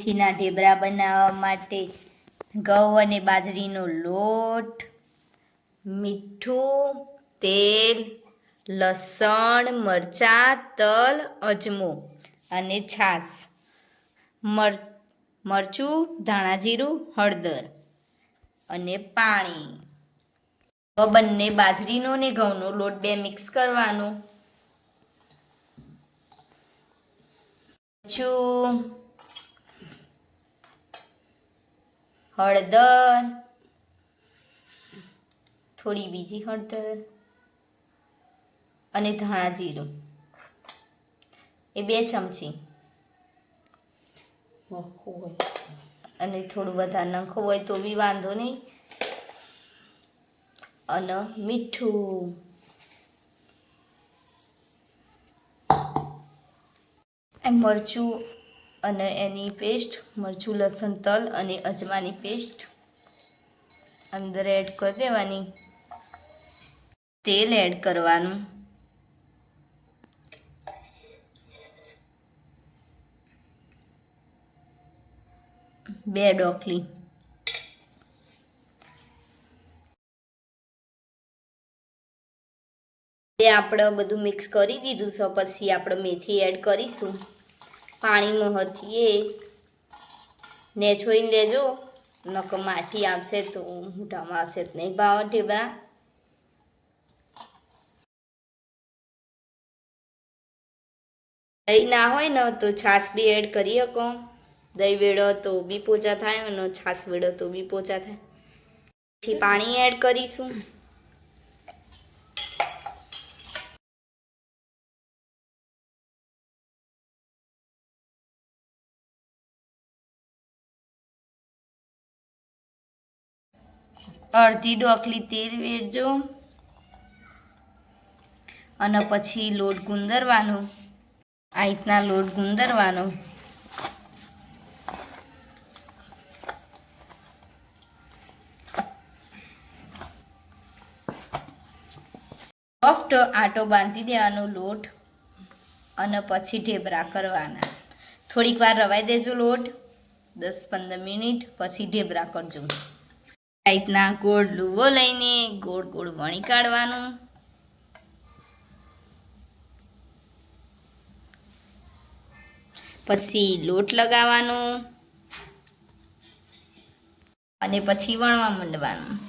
મેથીના ઢેબરા બનાવવા માટે ઘઉં અને બાજરીનો લોટ, મીઠું, તેલ, લસણ, મરચાં, તલ, અજમો અને છાશ. મર, મરચું ધાણા જીરું હળદર અને પાણી. બંને બાજરીનો ને ઘઉંનો લોટ બે મિક્સ કરવાનો. મરચું હળદર. થોડી બીજી હળદર. અને ધાણા જીરું. એ બે ચમચી. અને થોડું વધારે નાખવું હોય તો બી વાંધો નહીં. અને મીઠું. એમ મરચું અને એની પેસ્ટ, મરચું, લસણ, તલ અને અજમાની પેસ્ટ અંદર એડ કરી દેવાની. તેલ એડ કરવાનું. બે ડોકલી. આપણે બધું મિક્સ કરી દીધું છે, પછી આપણે મેથી એડ કરીશું. પાણીમાં હતી એ ને છોઈને લેજો. નક માટી આવશે તો મોટામાં આવશે નહીં. ભાવ ઢેબરા. દહીં ના હોય ને તો છાશ બી એડ કરી શકો. દહીં વેળો તો બી પોચા થાય અને છાશ વેળો તો બી પોચા થાય. પછી પાણી એડ કરીશું. અડધી ડોકલી તેલ વેરજો અને પછી લોટ ગુંદરવાનો. આ રીતના લોટ ગુંદરવાનો. સોફ્ટ આટો બાંધી દેવાનો લોટ અને પછી ઢેબરા કરવાના. થોડીક વાર રવાઈ દેજો લોટ. દસ પંદર મિનિટ, પછી ઢેબરા કરજો. રીતના ગોળ લુવો લઈને ગોળ ગોળ વણી કાઢવાનું. પછી લોટ લગાવવાનો. અને પછી વણવા માંડવાનું.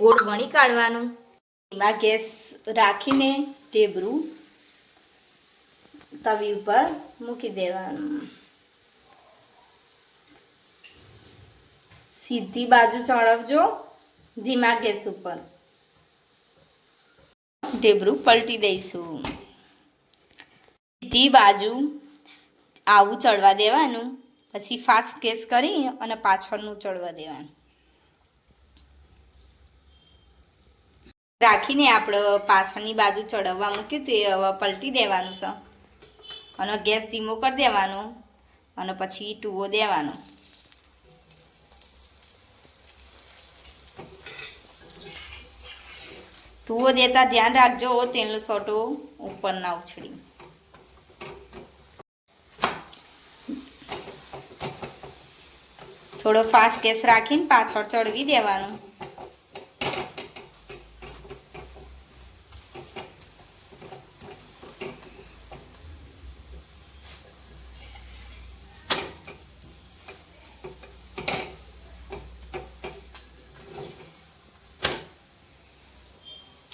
ગોળ વણી કાઢવાનું. એમાં ગેસ રાખીને ઢેબરું તવી ઉપર મૂકી દેવાનું. સીધી બાજુ ચડવજો ધીમા ગેસ ઉપર. ઢેબરું પલટી દઈશું. સીધી બાજુ આવું ચડવા દેવાનું. પછી ફાસ્ટ ગેસ કરી અને પાછળનું ચડવા દેવાનું. રાખીને આપણે પાછળની બાજુ ચડવવા મૂક્યું હતું, એ હવે પલટી દેવાનું છે. અને ગેસ ધીમો કરી દેવાનો અને પછી ટૂવો દેવાનો. ટૂવો દેતા ધ્યાન રાખજો, તેલનો સોટો ઉપર ના ઉછળી. થોડો ફાસ્ટ ગેસ રાખીને પાછળ ચડવી દેવાનું.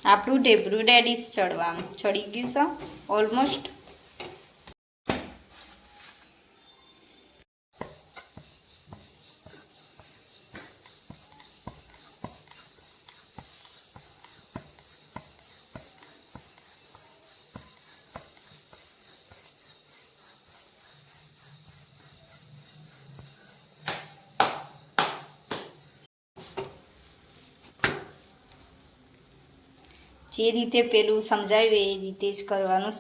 આપણું ઢેબરું રેડીસ ચડવા. ચડી ગયું છે. ઓલમોસ્ટ જે રીતે પેલું સમજાવ્યું એ રીતે જ કરવાનું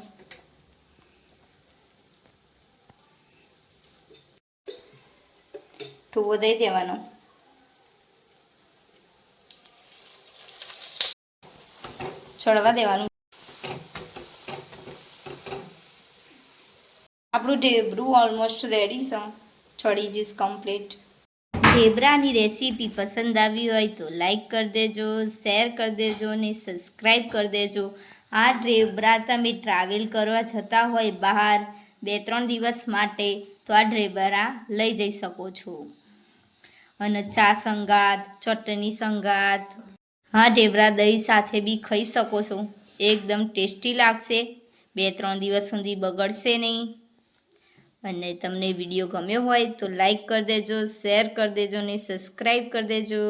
ટૂવો દઈ દેવાનો. ચડવા દેવાનું. આપણું ઢેબરું ઓલમોસ્ટ રેડી છે. ચડી જઈશ કમ્પ્લીટ ઢેબરાની રેસીપી પસંદ આવી હોય તો લાઈક કરી દેજો, શેર કરી દેજો અને સબસ્ક્રાઈબ કરી દેજો. આ ઢેબરા તમે ટ્રાવેલ કરવા જતા હોય બહાર બે ત્રણ દિવસ માટે તો આ ઢેબરા લઈ જઈ શકો છો. અને ચા સંગાત, ચટણી સંગાત. હા ઢેબરા દહીં સાથે બી ખાઈ શકો છો. એકદમ ટેસ્ટી લાગશે. બે ત્રણ દિવસ સુધી બગડશે નહીં. અને તમને વીડિયો ગમ્યો હોય તો લાઈક કરી દેજો, શેર કરી દેજો અને સબસ્ક્રાઈબ કરી દેજો.